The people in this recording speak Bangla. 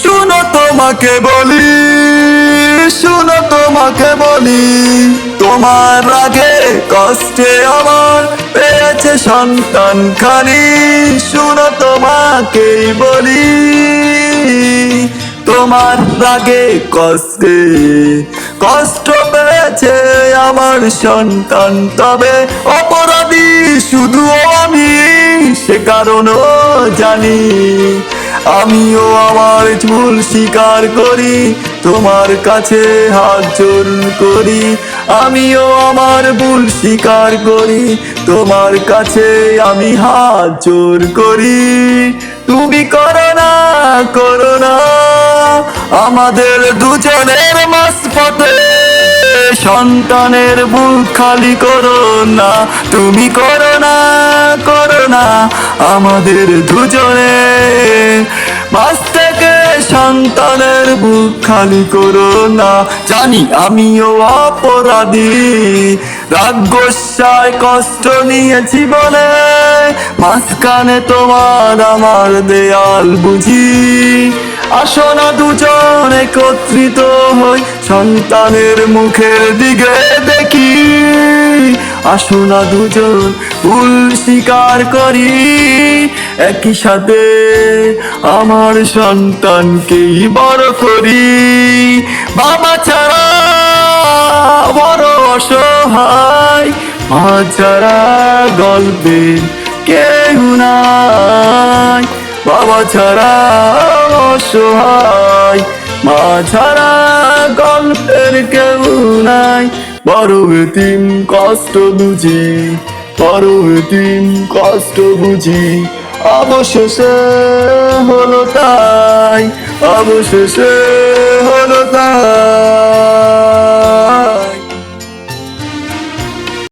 শুনো তোমাকে বলি, শুনো তোমাকে বলি, তোমার রাগে কষ্টে আমার পেয়েছে সন্তান খানি। শুনো তোমাকেই বলি, তোমার রাগে কষ্টে, কষ্ট পেয়েছে আমার সন্তান। তবে অপরাধী শুধু আমি, সে কারণও জানি। আমিও আমার ভুল স্বীকার করি, তোমার কাছে হাত জোর করি। আমিও আমার ভুল স্বীকার করি, তোমার কাছে আমি হাত জোর করি। তুমি করো না করো না, আমাদের দুজনের মাঝপথে সন্তানের বুক খালি করো না, তুমি করো না করো না। আমাদের দুজনে মাঝ থেকে সন্তানের বুক খালি করো না। জানি আমিও অপরাধী রাগ গোসায় কষ্ট নিয়েছি বলে মাঝখানে তোমার আমার দেয়াল বুঝি। আসো না দুজন একত্রিত হই, সন্তানের মুখের দিকে দেখি। আসো না দুজন ভুল স্বীকার করি, একই সাথে আমার সন্তানকেই বড় করি। বাবা ছাড়া বড় অসহায়, মা ছাড়া গল্পে কেউ নাই। বাবা ছাড়া অসহায়। মা ছাড়া গল্পের কেউ নাই। বড় তিন কষ্ট বুঝি, বড় তিন কষ্ট বুঝি। অবশেষে হলো তাই, অবশেষে হলো তাই।